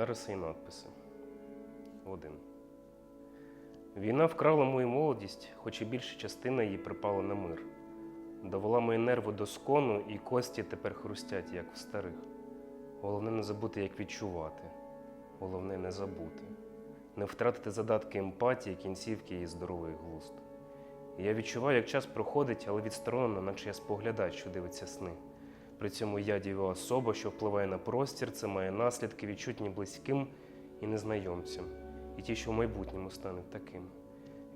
Нариси і надписи. Один. Війна вкрала мою молодість, хоч і більша частина її припала на мир. Довела мої нерви до скону, і кості тепер хрустять, як в старих. Головне не забути, як відчувати. Головне не забути. Не втратити задатки емпатії, кінцівки і здоровий глузд. Я відчуваю, як час проходить, але відсторонено, наче я споглядач, що дивиться сни. При цьому я дієва особа, що впливає на простір, це має наслідки, відчутні близьким і незнайомцям, і ті, що в майбутньому стануть таким.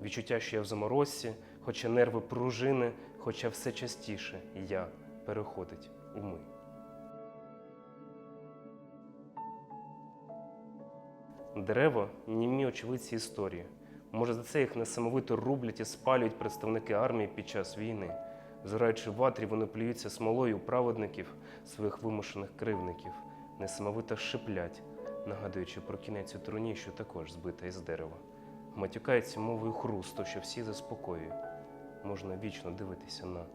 Відчуття, що я в заморозці, хоча нерви пружини, хоча все частіше я переходить у ми. Дерева німі очевидці історії. Може, за це їх несамовито рублять і спалюють представники армії під час війни. Згораючи ватрі, вони плюються смолою праведників своїх вимушених кривників, несамовито шиплять, нагадуючи про кінець у труні, що також збита із дерева. Матюкається мовою хрусту, що всі заспокоює. Можна вічно дивитися на.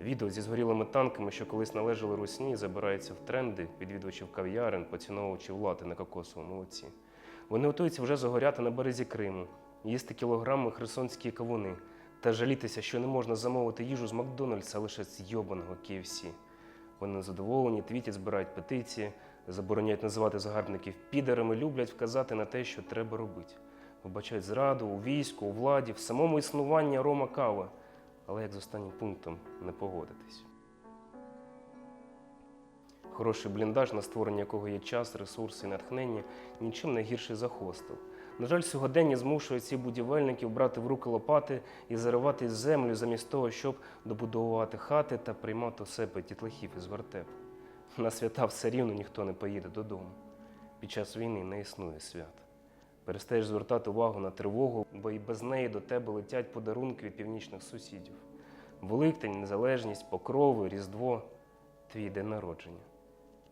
Відео зі згорілими танками, що колись належали русні, забирається в тренди відвідувачів кав'ярин, поціновувачів лати на кокосовому молоці. Вони готуються вже загоряти на березі Криму, їсти кілограми херсонські кавуни та жалітися, що не можна замовити їжу з Макдональдса, лише з йобаного KFC. Вони задоволені, твітять, збирають петиції, забороняють називати загарбників підерами, люблять вказати на те, що треба робити. Вибачають зраду у війську, у владі, в самому існуванні Рома Кава. Але як з останнім пунктом не погодитись. Хороший бліндаж, на створення якого є час, ресурси і натхнення, нічим не гірший за хостел. На жаль, сьогодення змушує ці будівельників брати в руки лопати і заривати землю замість того, щоб добудовувати хати та приймати у себе дітлахів із вертепу. На свята все рівно ніхто не поїде додому. Під час війни не існує свят. Перестаєш звертати увагу на тривогу, бо і без неї до тебе летять подарунки від північних сусідів. Великдень, незалежність, покрови, Різдво твій день народження.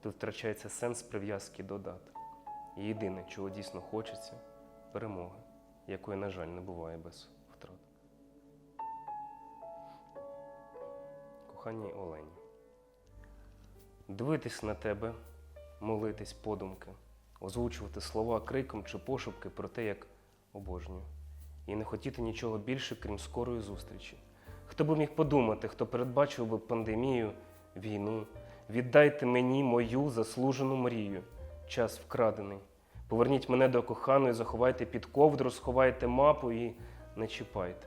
Тут втрачається сенс прив'язки до дат. І єдине, чого дійсно хочеться перемоги, якої, на жаль, не буває без втрат. Кохані Олені, дивитись на тебе, молитись подумки, озвучувати слова криком чи пошепки про те, як обожнюю, і не хотіти нічого більше, крім скорої зустрічі. Хто би міг подумати, хто передбачив би пандемію, війну, віддайте мені мою заслужену мрію, час вкрадений. Поверніть мене до коханої, заховайте під ковдру, сховайте мапу і не чіпайте.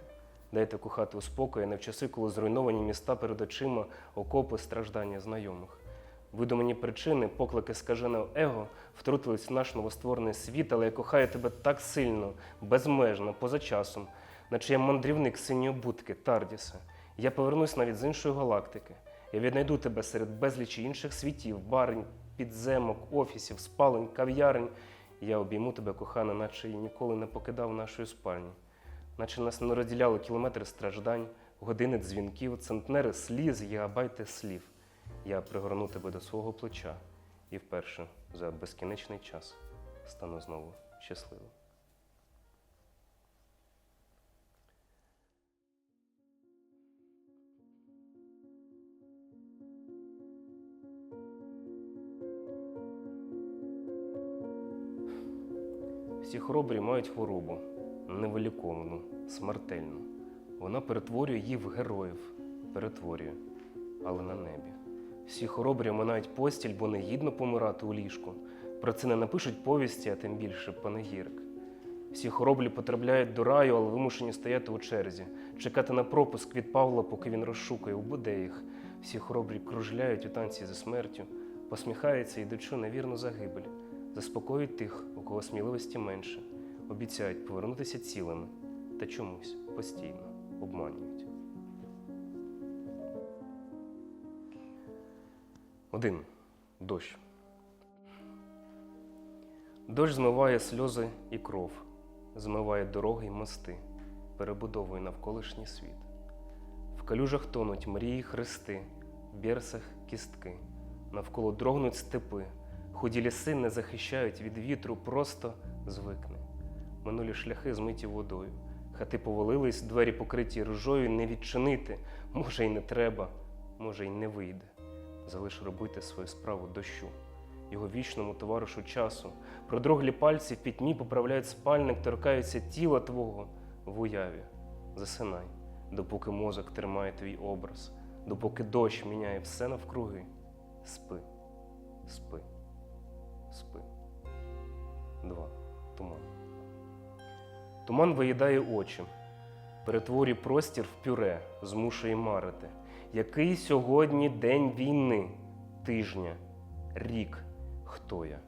Дайте кохати у спокої, не в часи, коли зруйновані міста перед очима, окопи, страждання знайомих. Видумані причини, поклики скаженого его втрутились в наш новостворений світ, але я кохаю тебе так сильно, безмежно, поза часом, наче я мандрівник синьої будки, Тардіса. Я повернусь навіть з іншої галактики. Я віднайду тебе серед безлічі інших світів, барень, підземок, офісів, спалень, кав'ярень. Я обійму тебе, кохана, наче і ніколи не покидав нашої спальні, наче нас не розділяли кілометри страждань, години дзвінків, центнери сліз, гігабайти слів. Я пригорну тебе до свого плеча і вперше за безкінечний час стану знову щасливим. Всі хоробрі мають хворобу, невиліковну, смертельну. Вона перетворює їх в героїв, перетворює, але на небі. Всі хоробрі минають постіль, бо не гідно помирати у ліжку. Про це не напишуть повісті, а тим більше панегірк. Всі хоробрі потрапляють до раю, але вимушені стояти у черзі, чекати на пропуск від Павла, поки він розшукає, убуде їх. Всі хоробрі кружляють у танці зі смертю, посміхаються, йдучи на вірну загибель, заспокоюють тих, кого сміливості менше, обіцяють повернутися цілими та чомусь постійно обманюють. Один. Дощ. Дощ змиває сльози і кров, змиває дороги й мости, перебудовує навколишній світ. В калюжах тонуть мрії хрести, в бірсах кістки, навколо дрогнуть степи, худі ліси не захищають від вітру, просто звикни. Минулі шляхи змиті водою, хати повалились, двері покриті ржою, не відчинити, може й не треба, може й не вийде. залиш робити свою справу дощу, його вічному товаришу часу. Продроглі пальці в пітьмі поправляють спальник, торкаються тіла твого в уяві. Засинай, допоки мозок тримає твій образ, допоки дощ міняє все навкруги. Спи, спи. Два. Туман. Туман виїдає очі, перетворює простір в пюре, змушує марити. Який сьогодні день війни, тижня, рік, хто я?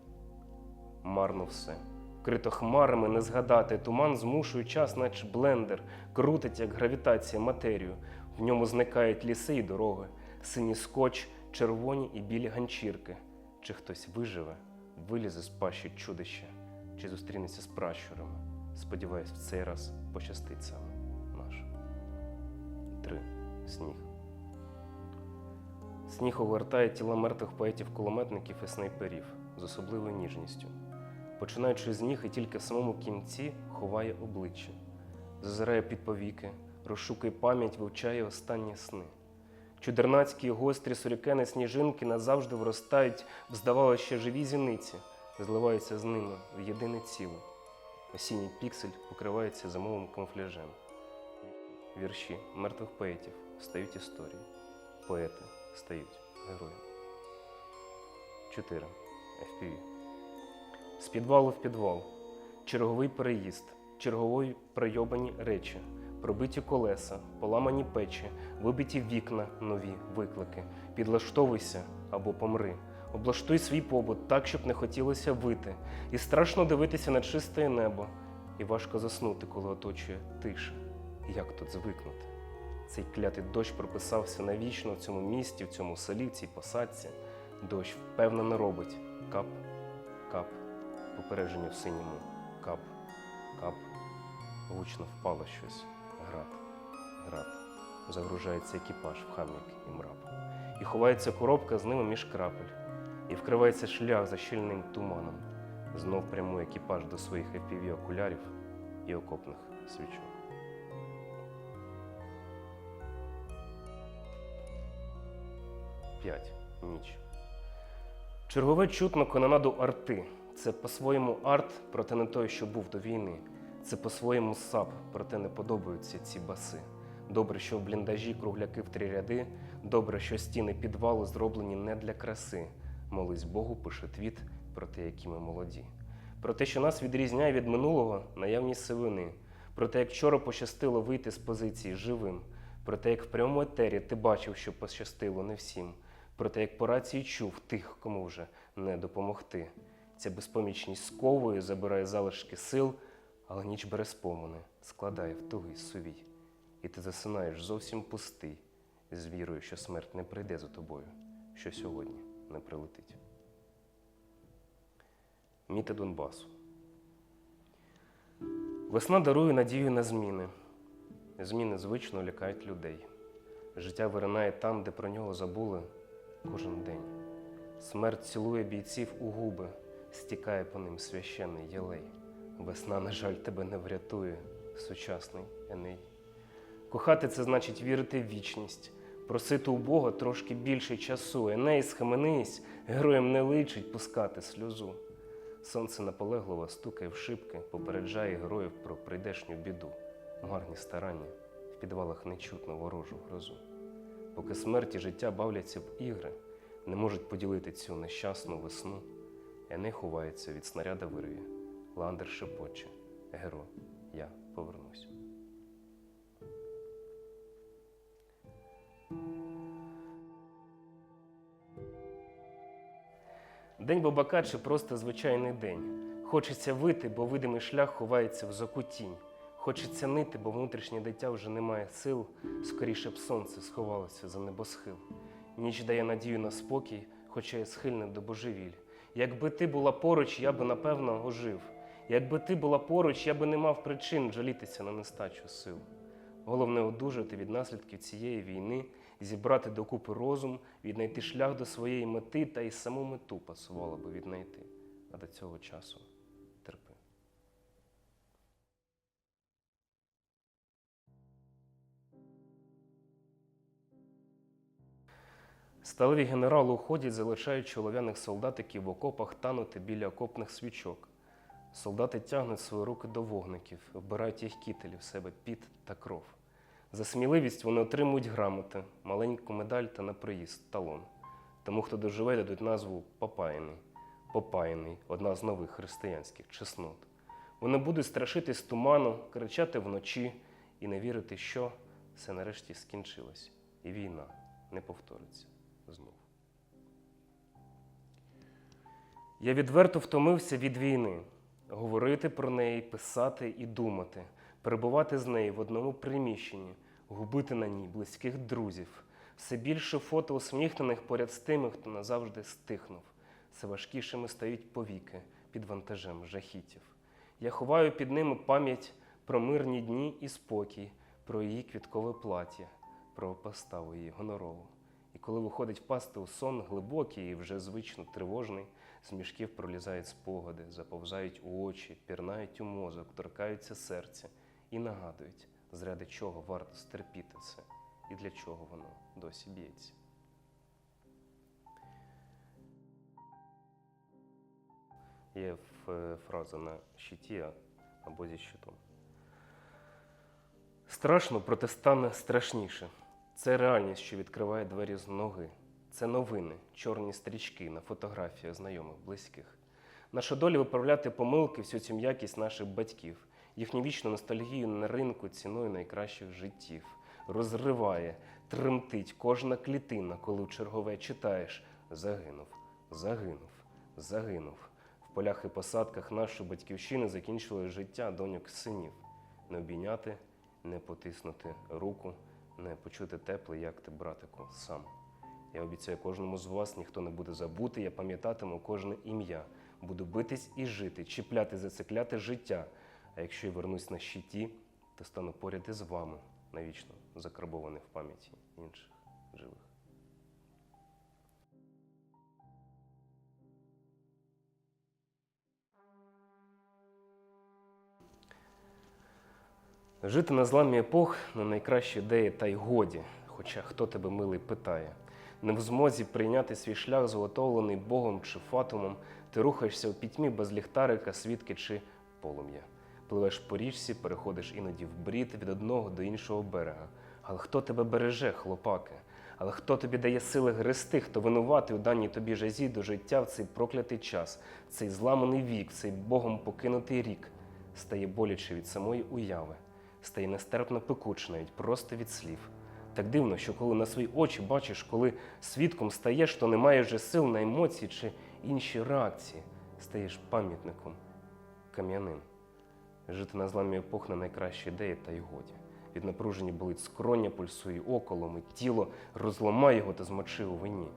Марно все. Вкрито хмарами не згадати. Туман змушує час, наче блендер, крутить, як гравітація, матерію. В ньому зникають ліси і дороги, синій скотч, червоні і білі ганчірки. Чи хтось виживе, вилізе з пащі чудища, чи зустрінеться з пращурами. Сподіваюсь, в цей раз пощастить саме наш. Три. Сніг. Сніг огортає тіла мертвих поетів-кулеметників і снайперів з особливою ніжністю. Починаючи з ніг і тільки в самому кінці ховає обличчя, зазирає під повіки, розшукує пам'ять, вивчає останні сни. Чудернацькі гострі сурікени сніжинки назавжди вростають в, здавалося, живі зіниці, зливаються з ними в єдине ціле. Осінній піксель покривається зимовим камуфляжем. Вірші мертвих поетів стають історією. Поети стають героями. 4. FPV. З підвалу в підвал. Черговий переїзд, чергової пройобані речі, пробиті колеса, поламані печі, вибиті вікна, нові виклики. Підлаштовуйся або помри. Облаштуй свій побут так, щоб не хотілося вити. І страшно дивитися на чисте небо. І важко заснути, коли оточує тиша. Як тут звикнути? Цей клятий дощ прописався навічно в цьому місті, в цьому селі, в цій посадці. Дощ впевнено робить кап, кап, попередження в синьому, кап, кап. Гучно впало щось. Град, град. Загружається екіпаж в хам'як і мрап. І ховається коробка з ними між крапель. І вкривається шлях за щільним туманом. Знов прямує екіпаж до своїх FPV окулярів і окопних свічок. П'ять. Ніч. Чергове чутно канонаду арти. Це по-своєму арт, проте не той, що був до війни. Це по-своєму сап, проте не подобаються ці баси. Добре, що в бліндажі кругляки в три ряди. Добре, що стіни підвалу зроблені не для краси. Молись Богу, пише твіт про те, які ми молоді. Про те, що нас відрізняє від минулого наявність сивини. Про те, як вчора пощастило вийти з позиції живим. Про те, як в прямому етері ти бачив, що пощастило не всім. Про те, як по рації чув тих, кому вже не допомогти. Ця безпомічність сковує, забирає залишки сил, але ніч бере спомини, складає в тугий сувій. І ти засинаєш зовсім пустий, з вірою, що смерть не прийде за тобою, що сьогодні не прилетить. Міти Донбасу. Весна дарує надію на зміни. Зміни звично лякають людей. Життя виринає там, де про нього забули кожен день. Смерть цілує бійців у губи, стікає по ним священний єлей. Весна, на жаль, тебе не врятує, сучасний Еней. Кохати це значить вірити в вічність, просити у Бога трошки більше часу. Еней, схаменись, героям не личить пускати сльозу. Сонце наполегливо стукає в шибки, попереджає героїв про прийдешню біду. Марні старання в підвалах не чутно ворожу грозу. Поки смерть і життя бавляться в ігри, не можуть поділити цю нещасну весну. Еней ховається від снаряда вирує, ландер шепоче, геро, я повернусь. День бабака чи просто звичайний день. Хочеться вити, бо видимий шлях ховається в закутінь. Хочеться нити, бо внутрішнє дитя вже не має сил, скоріше б сонце сховалося за небосхил. Ніч дає надію на спокій, хоча я схильний до божевіль. Якби ти була поруч, я би напевно ожив. Якби ти була поруч, я би не мав причин жалітися на нестачу сил. Головне одужати від наслідків цієї війни, зібрати докупи розум, віднайти шлях до своєї мети та й саму мету пасувало би віднайти. А до цього часу терпи. Сталеві генерали уходять, залишаючи олов'яних солдатиків в окопах танути біля окопних свічок. Солдати тягнуть свої руки до вогників, вбирають їх кітелі в себе піт та кров. За сміливість вони отримують грамоти, маленьку медаль та на приїзд талон. Тому, хто доживе, дадуть назву Попаяний. Попаяний одна з нових християнських чеснот. Вони будуть страшитись туману, кричати вночі і не вірити, що все нарешті скінчилось, і війна не повториться знов. Я відверто втомився від війни, говорити про неї, писати і думати, перебувати з нею в одному приміщенні, губити на ній близьких друзів, все більше фото усміхнених поряд з тими, хто назавжди стихнув. Все важкішими стають повіки під вантажем жахітів. Я ховаю під ними пам'ять про мирні дні і спокій, про її квіткове плаття, про поставу її гонорову. І коли виходить впасти у сон глибокий і вже звично тривожний, з мішків пролізають спогади, заповзають у очі, пірнають у мозок, торкаються серця і нагадують, заради чого варто стерпіти це і для чого воно досі б'ється. Є фраза на щиті або зі щитом. Страшно, проте стане страшніше. Це реальність, що відкриває двері з ноги. Це новини, чорні стрічки на фотографіях знайомих, близьких. Наша доля виправляти помилки, всю цю м'якість наших батьків, їхню вічну ностальгію на ринку ціною найкращих життів. Розриває, тремтить кожна клітина, коли в чергове читаєш загинув, загинув, загинув. В полях і посадках нашої батьківщини закінчили життя доньок синів. Не обійняти, не потиснути руку, не почути тепле, як ти, братику, сам. Я обіцяю кожному з вас ніхто не буде забути, я пам'ятатиму кожне ім'я. Буду битись і жити, чіпляти, зацикляти життя. А якщо я вернусь на щиті, то стану поряд із вами, навічно закарбований в пам'яті інших живих. Жити на зламі епох не найкраща ідея, та й годі, хоча хто тебе милий питає. Не в змозі прийняти свій шлях, зготовлений Богом чи фатумом, ти рухаєшся у пітьмі без ліхтарика, свідки чи полум'я. Пливеш по річці, переходиш іноді в брід від одного до іншого берега. Але хто тебе береже, хлопаки? Але хто тобі дає сили грести, хто винуватий у даній тобі жазі до життя в цей проклятий час, цей зламаний вік, цей Богом покинутий рік, стає боляче від самої уяви стає нестерпно пекуче навіть просто від слів. Так дивно, що коли на свої очі бачиш, коли свідком стаєш, то немає вже сил на емоції чи інші реакції, стаєш пам'ятником кам'яним. Жити на зламі епох не найкраща ідея, та й годі. Від напруження болить скроня, пульсує око, ломить тіло, розламай його та змочи у вині.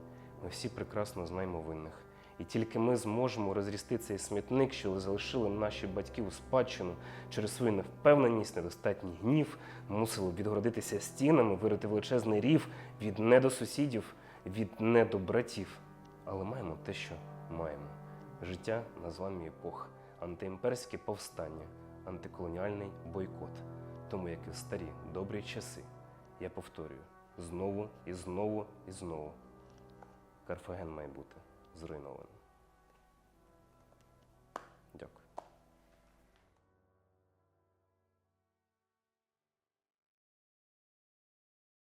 Ми всі прекрасно знаємо винних. І тільки ми зможемо розрісти цей смітник, що залишили наші батьки у спадщину через свою невпевненість, недостатній гнів, мусили відгородитися стінами, вирити величезний рів від недосусідів, від недобратів. Але маємо те, що маємо: життя на зламі епох, антиімперське повстання, антиколоніальний бойкот. Тому, як і в старі добрі часи, я повторюю знову і знову і знову. Карфаген має бути зруйнований.